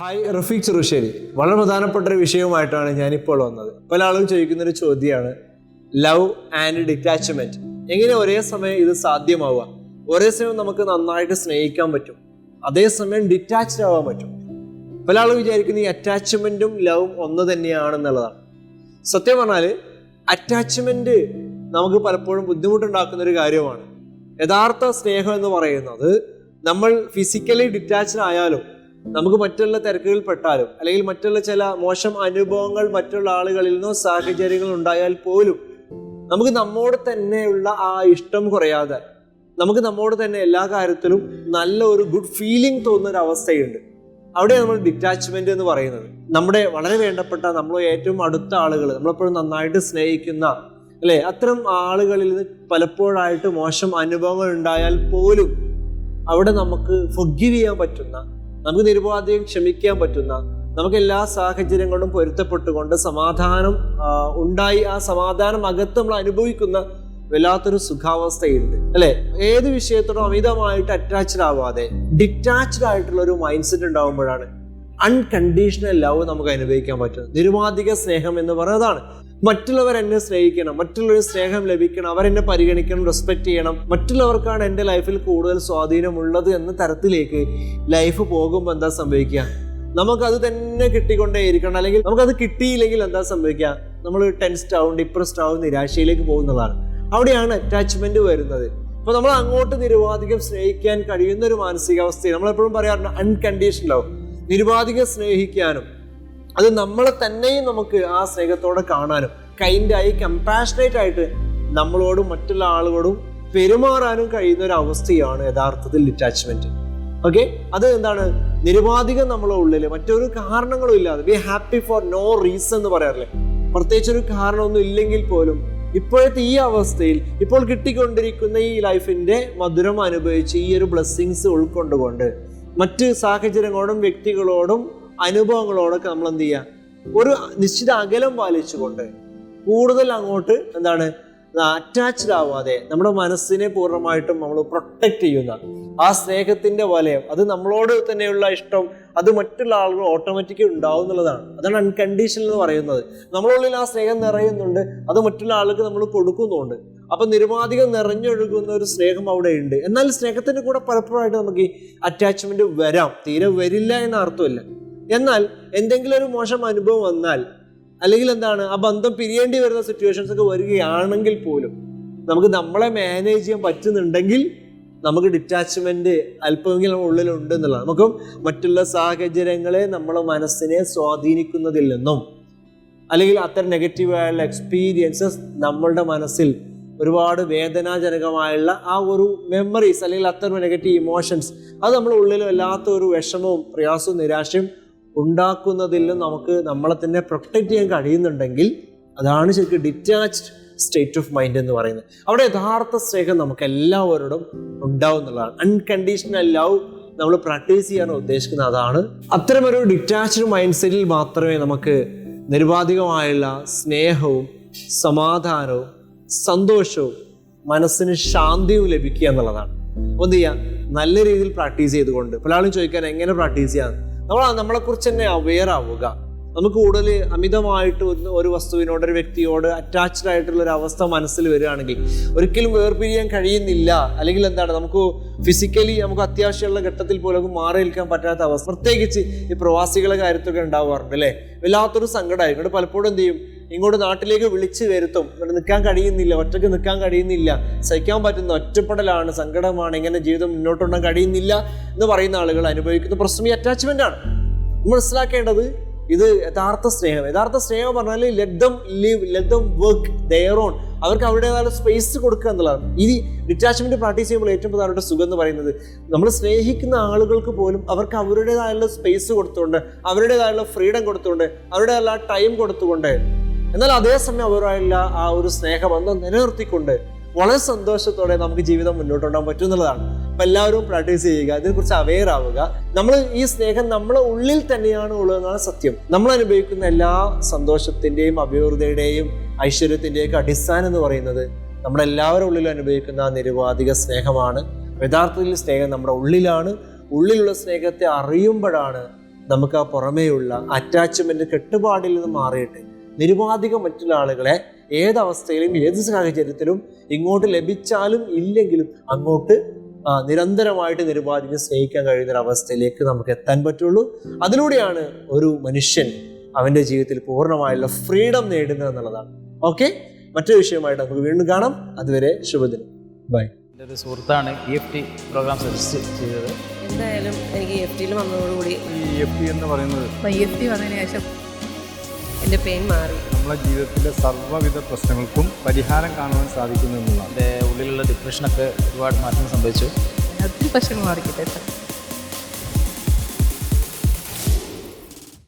Hi Rafeeq Cherusseri. വളരെ പ്രധാനപ്പെട്ട ഒരു വിഷയവുമായിട്ടാണ് ഞാനിപ്പോൾ വന്നത്. പല ആളുകളും ചോദിക്കുന്ന ഒരു ചോദ്യമാണ് ലവ് ആൻഡ് ഡിറ്റാച്ച്മെന്റ് എങ്ങനെ ഒരേ സമയം ഇത് സാധ്യമാവുക? ഒരേ സമയം നമുക്ക് നന്നായിട്ട് സ്നേഹിക്കാൻ പറ്റും. അതേസമയം ഡിറ്റാച്ച്ഡ് ആവാൻ പറ്റും. പല ആളുകളും വിചാരിക്കുന്ന ഈ അറ്റാച്ച്മെന്റും ലവും ഒന്ന് തന്നെയാണെന്നുള്ളതാണ്. സത്യം പറഞ്ഞാൽ അറ്റാച്ച്മെന്റ് നമുക്ക് പലപ്പോഴും ബുദ്ധിമുട്ടുണ്ടാക്കുന്ന ഒരു കാര്യമാണ്. യഥാർത്ഥ സ്നേഹം എന്ന് പറയുന്നത് നമ്മൾ ഫിസിക്കലി ഡിറ്റാച്ച്ഡ് ആയാലും നമുക്ക് മറ്റുള്ള തിരക്കുകളിൽ പെട്ടാലും അല്ലെങ്കിൽ മറ്റുള്ള ചില മോശം അനുഭവങ്ങൾ മറ്റുള്ള ആളുകളിൽ നിന്നോ സാഹചര്യങ്ങൾ ഉണ്ടായാൽ പോലും നമുക്ക് നമ്മോട് തന്നെയുള്ള ആ ഇഷ്ടം കുറയാതെ നമുക്ക് നമ്മോട് തന്നെ എല്ലാ കാര്യത്തിലും നല്ല ഒരു ഗുഡ് ഫീലിംഗ് തോന്നുന്ന ഒരു അവസ്ഥയുണ്ട്. അവിടെ നമ്മൾ ഡിറ്റാച്ച്മെന്റ് എന്ന് പറയുന്നത്. നമ്മുടെ വളരെ വേണ്ടപ്പെട്ട നമ്മൾ ഏറ്റവും അടുത്ത ആളുകൾ നമ്മളെപ്പോഴും നന്നായിട്ട് സ്നേഹിക്കുന്ന അല്ലെ? അത്തരം ആളുകളിൽ നിന്ന് പലപ്പോഴായിട്ട് മോശം അനുഭവങ്ങൾ ഉണ്ടായാൽ പോലും അവിടെ നമുക്ക് ഫൊഗീവ് ചെയ്യാൻ പറ്റുന്ന നമുക്ക് നിരുപാധികം ക്ഷമിക്കാൻ പറ്റുന്ന നമുക്ക് എല്ലാ സാഹചര്യങ്ങളും പൊരുത്തപ്പെട്ടുകൊണ്ട് സമാധാനം ഉണ്ടായി ആ സമാധാനം അകത്ത് നമ്മൾ അനുഭവിക്കുന്ന വല്ലാത്തൊരു സുഖാവസ്ഥയുണ്ട് അല്ലെ? ഏത് വിഷയത്തോടും അമിതമായിട്ട് അറ്റാച്ച്ഡ് ആവാതെ ഡിറ്റാച്ച്ഡ് ആയിട്ടുള്ള ഒരു മൈൻഡ് സെറ്റ് ഉണ്ടാകുമ്പോഴാണ് അൺകണ്ടീഷണൽ ലവ് നമുക്ക് അനുഭവിക്കാൻ പറ്റുന്നത്. നിരുപാധിക സ്നേഹം എന്ന് പറയുന്നതാണ്. മറ്റുള്ളവർ എന്നെ സ്നേഹിക്കണം മറ്റുള്ളവർ സ്നേഹം ലഭിക്കണം അവരെന്നെ പരിഗണിക്കണം റെസ്പെക്ട് ചെയ്യണം. മറ്റുള്ളവർക്കാണ് എന്റെ ലൈഫിൽ കൂടുതൽ സ്വാധീനമുള്ളത് എന്ന തരത്തിലേക്ക് ലൈഫ് പോകുമ്പോൾ എന്താ സംഭവിക്കുക? നമുക്കത് തന്നെ കിട്ടിക്കൊണ്ടേയിരിക്കണം. അല്ലെങ്കിൽ നമുക്കത് കിട്ടിയില്ലെങ്കിൽ എന്താ സംഭവിക്കുക? നമ്മൾ ടെൻസ്ഡ് ആവും ഡിപ്രസ്ഡ് ആവും നിരാശയിലേക്ക് പോകുന്നതാണ്. അവിടെയാണ് അറ്റാച്ച്മെന്റ് വരുന്നത്. അപ്പൊ നമ്മൾ അങ്ങോട്ട് നിരുപാധികം സ്നേഹിക്കാൻ കഴിയുന്ന ഒരു മാനസികാവസ്ഥയെ നമ്മളെപ്പോഴും പറയാറുണ്ട് അൺകണ്ടീഷണൽ ലവ് നിരുപാധികം സ്നേഹിക്കാനും അത് നമ്മളെ തന്നെയും നമുക്ക് ആ സ്നേഹത്തോടെ കാണാനും കൈൻഡായി കമ്പാഷനേറ്റ് ആയിട്ട് നമ്മളോടും മറ്റുള്ള ആളുകളോടും പെരുമാറാനും കഴിയുന്ന ഒരു അവസ്ഥയാണ് യഥാർത്ഥത്തിൽ ഡിറ്റാച്ച്മെന്റ് ഓക്കെ അത് എന്താണ്? നിരുപാധികം നമ്മളെ ഉള്ളിൽ മറ്റൊരു കാരണങ്ങളും ഇല്ലാതെ we happy for no reason എന്ന് പറയാറില്ലേ? പ്രത്യേകിച്ച് ഒരു കാരണമൊന്നും ഇല്ലെങ്കിൽ പോലും ഇപ്പോഴത്തെ ഈ അവസ്ഥയിൽ ഇപ്പോൾ കിട്ടിക്കൊണ്ടിരിക്കുന്ന ഈ ലൈഫിന്റെ മധുരം അനുഭവിച്ച് ഈ ഒരു ബ്ലെസ്സിങ്സ് ഉൾക്കൊണ്ടുകൊണ്ട് മറ്റ് സാഹചര്യങ്ങളോടും വ്യക്തികളോടും അനുഭവങ്ങളോടൊക്കെ നമ്മൾ എന്ത് ചെയ്യുക? ഒരു നിശ്ചിത അകലം പാലിച്ചുകൊണ്ട് കൂടുതൽ അങ്ങോട്ട് എന്താണ്? അറ്റാച്ച്ഡ് ആവാതെ നമ്മുടെ മനസ്സിനെ പൂർണമായിട്ടും നമ്മൾ പ്രൊട്ടക്റ്റ് ചെയ്യുന്ന ആ സ്നേഹത്തിന്റെ വലയം. അത് നമ്മളോട് തന്നെയുള്ള ഇഷ്ടം. അത് മറ്റുള്ള ആളുകൾ ഓട്ടോമാറ്റിക്കലി ഉണ്ടാവും എന്നുള്ളതാണ്. അതാണ് അൺകണ്ടീഷണൽ എന്ന് പറയുന്നത്. നമ്മളുള്ളിൽ ആ സ്നേഹം നിറയുന്നുണ്ട്. അത് മറ്റുള്ള ആൾക്ക് നമ്മൾ കൊടുക്കുന്നുണ്ട്. അപ്പൊ നിരുപാധികം നിറഞ്ഞൊഴുകുന്ന ഒരു സ്നേഹം അവിടെ ഉണ്ട് എന്നാൽ സ്നേഹത്തിന്റെ കൂടെ പലപ്പോഴായിട്ട് നമുക്ക് ഈ അറ്റാച്ച്മെന്റ് വരാം. തീരെ വരില്ല എന്ന അർത്ഥമില്ല. എന്നാൽ എന്തെങ്കിലും ഒരു മോശം അനുഭവം വന്നാൽ അല്ലെങ്കിൽ എന്താണ് ആ ബന്ധം പിരിയേണ്ടി വരുന്ന സിറ്റുവേഷൻസ് ഒക്കെ വരികയാണെങ്കിൽ പോലും നമുക്ക് നമ്മളെ മാനേജ് ചെയ്യാൻ പറ്റുന്നുണ്ടെങ്കിൽ നമുക്ക് ഡിറ്റാച്ച്മെന്റ് അല്പമെങ്കിലും ഉള്ളിലുണ്ട് എന്നുള്ള നമുക്ക് മറ്റുള്ള സാഹചര്യങ്ങളെ നമ്മളെ മനസ്സിനെ സ്വാധീനിക്കുന്നതിൽ നിന്നും അല്ലെങ്കിൽ അത്തരം നെഗറ്റീവായുള്ള എക്സ്പീരിയൻസസ് നമ്മളുടെ മനസ്സിൽ ഒരുപാട് വേദനാജനകമായുള്ള ആ ഒരു മെമ്മറീസ് അല്ലെങ്കിൽ അത്തരം നെഗറ്റീവ് ഇമോഷൻസ് അത് നമ്മുടെ ഉള്ളിൽ വല്ലാത്ത ഒരു വിഷമവും പ്രയാസവും നിരാശയും ഉണ്ടാക്കുന്നതിൽ നമുക്ക് നമ്മളെ തന്നെ പ്രൊട്ടക്റ്റ് ചെയ്യാൻ കഴിയുന്നുണ്ടെങ്കിൽ അതാണ് ശരിക്കും ഡിറ്റാച്ച്ഡ് സ്റ്റേറ്റ് ഓഫ് മൈൻഡ് എന്ന് പറയുന്നത്. അവിടെ യഥാർത്ഥ സ്നേഹം നമുക്ക് എല്ലാവരോടും ഉണ്ടാവും എന്നുള്ളതാണ്. അൺകണ്ടീഷണൽ ലവ് നമ്മൾ പ്രാക്ടീസ് ചെയ്യാൻ ഉദ്ദേശിക്കുന്നത് അതാണ്. അത്തരമൊരു ഡിറ്റാച്ച്ഡ് മൈൻഡ് സെറ്റിൽ മാത്രമേ നമുക്ക് നിരുപാധികമായുള്ള സ്നേഹവും സമാധാനവും സന്തോഷവും മനസ്സിന് ശാന്തിയും ലഭിക്കുക എന്നുള്ളതാണ്. അപ്പോൾ എന്ത് നല്ല രീതിയിൽ പ്രാക്ടീസ് ചെയ്തുകൊണ്ട്. പല ആളും ചോദിക്കാൻ എങ്ങനെ പ്രാക്ടീസ് ചെയ്യാം? നമ്മൾ നമ്മളെക്കുറിച്ച് തന്നെ അവെയർ ആവുക. നമുക്ക് കൂടുതൽ അമിതമായിട്ട് ഒരു വസ്തുവിനോട് ഒരു വ്യക്തിയോട് അറ്റാച്ച്ഡ് ആയിട്ടുള്ള ഒരു അവസ്ഥ മനസ്സിൽ വരികയാണെങ്കിൽ ഒരിക്കലും വേർപിരിയാൻ കഴിയുന്നില്ല. അല്ലെങ്കിൽ എന്താണ് നമുക്ക് ഫിസിക്കലി നമുക്ക് അത്യാവശ്യമുള്ള ഘട്ടത്തിൽ പോലും മാറി നിൽക്കാൻ പറ്റാത്ത അവസ്ഥ. പ്രത്യേകിച്ച് ഈ പ്രവാസികളുടെ കാര്യത്തൊക്കെ ഉണ്ടാവാറുണ്ട് അല്ലേ? വല്ലാത്തൊരു സങ്കടമായിരിക്കും ഇവിടെ പലപ്പോഴും എന്ത് ചെയ്യും? ഇങ്ങോട്ട് നാട്ടിലേക്ക് വിളിച്ചു വരുത്തും. ഇവിടെ നിൽക്കാൻ കഴിയുന്നില്ല. ഒറ്റയ്ക്ക് നിൽക്കാൻ കഴിയുന്നില്ല. സഹിക്കാൻ പറ്റുന്ന ഒറ്റപ്പെടലാണ്. സങ്കടമാണ്. ഇങ്ങനെ ജീവിതം മുന്നോട്ട് കൊണ്ടുപോകാൻ കഴിയുന്നില്ല എന്ന് പറയുന്ന ആളുകൾ അനുഭവിക്കുന്ന പ്രശ്നം ഈ അറ്റാച്ച്മെന്റ് ആണ്. മനസ്സിലാക്കേണ്ടത് ഇത് യഥാർത്ഥ സ്നേഹം. യഥാർത്ഥ സ്നേഹം പറഞ്ഞാൽ let them live them work their own അവർക്ക് അവരുടേതായ സ്പേസ് കൊടുക്കുക എന്നുള്ളതാണ്. ഈ ഡിറ്റാച്ച്മെന്റ് പ്രാക്ടീസ് ചെയ്യുമ്പോൾ ഏറ്റവും പ്രധാനപ്പെട്ട സുഖം എന്ന് പറയുന്നത് നമ്മൾ സ്നേഹിക്കുന്ന ആളുകൾക്ക് പോലും അവർക്ക് അവരുടേതായുള്ള സ്പേസ് കൊടുത്തുകൊണ്ട് അവരുടേതായുള്ള ഫ്രീഡം കൊടുത്തുകൊണ്ട് അവരുടേതായ ടൈം കൊടുത്തുകൊണ്ട് എന്നാൽ അതേസമയം അവരുമായുള്ള ആ ഒരു സ്നേഹബന്ധം നിലനിർത്തിക്കൊണ്ട് വളരെ സന്തോഷത്തോടെ നമുക്ക് ജീവിതം മുന്നോട്ട് കൊണ്ടുപോകാൻ പറ്റും എന്നുള്ളതാണ്. അപ്പൊ എല്ലാവരും പ്രാക്ടീസ് ചെയ്യുക ഇതിനെക്കുറിച്ച് അവെയർ ആവുക. നമ്മൾ ഈ സ്നേഹം നമ്മളെ ഉള്ളിൽ തന്നെയാണ് ഉള്ളതെന്നാണ് സത്യം. നമ്മൾ അനുഭവിക്കുന്ന എല്ലാ സന്തോഷത്തിന്റെയും അഭിവൃദ്ധിയുടെയും ഐശ്വര്യത്തിന്റെയും ഒക്കെ അടിസ്ഥാനം എന്ന് പറയുന്നത് നമ്മളെല്ലാവരും ഉള്ളിലും അനുഭവിക്കുന്ന ആ നിരുപാധിക സ്നേഹമാണ്. യഥാർത്ഥത്തിൽ സ്നേഹം നമ്മുടെ ഉള്ളിലാണ്. ഉള്ളിലുള്ള സ്നേഹത്തെ അറിയുമ്പോഴാണ് നമുക്ക് ആ പുറമേയുള്ള അറ്റാച്ച്മെന്റ് കെട്ടുപാടിൽ നിന്ന് മാറിയിട്ട് നിരുപാധികം മറ്റുള്ള ആളുകളെ ഏതവസ്ഥയിലും ഏത് സാഹചര്യത്തിലും ഇങ്ങോട്ട് ലഭിച്ചാലും ഇല്ലെങ്കിലും അങ്ങോട്ട് നിരന്തരമായിട്ട് നിരുപാധികം സ്നേഹിക്കാൻ കഴിയുന്ന ഒരു അവസ്ഥയിലേക്ക് നമുക്ക് എത്താൻ പറ്റുള്ളൂ. അതിലൂടെയാണ് ഒരു മനുഷ്യൻ അവന്റെ ജീവിതത്തിൽ പൂർണമായുള്ള ഫ്രീഡം നേടുന്നത് എന്നുള്ളതാണ്. ഓക്കെ മറ്റൊരു വിഷയമായിട്ട് നമുക്ക് വീണ്ടും കാണാം. അതുവരെ ശുഭദിനം. ബൈ എന്റെ ഒരു സുഹൃത്താണ് E F T program suggest ചെയ്തത്. എന്തായാലും എനിക്ക് എഫ് ടിയിൽ വന്നതോടുകൂടി ഈ എഫ് ടി എന്ന് പറയുന്നത് എഫ് ടി വന്നതിന് ശേഷം എന്റെ പെയിൻ മാറി. നമ്മുടെ ജീവിതത്തിലെ സർവവിധ പ്രശ്നങ്ങൾക്കും പരിഹാരം കാണുവാൻ സാധിക്കുന്നു എന്നുള്ളതാണ്. എന്റെ ഉള്ളിലുള്ള ഡിപ്രഷനൊക്കെ ഒരുപാട് മാറ്റം സംഭവിച്ചു. ഒത്തിരി പ്രശ്നങ്ങൾ മാറിക്കിട്ടെ. സാർ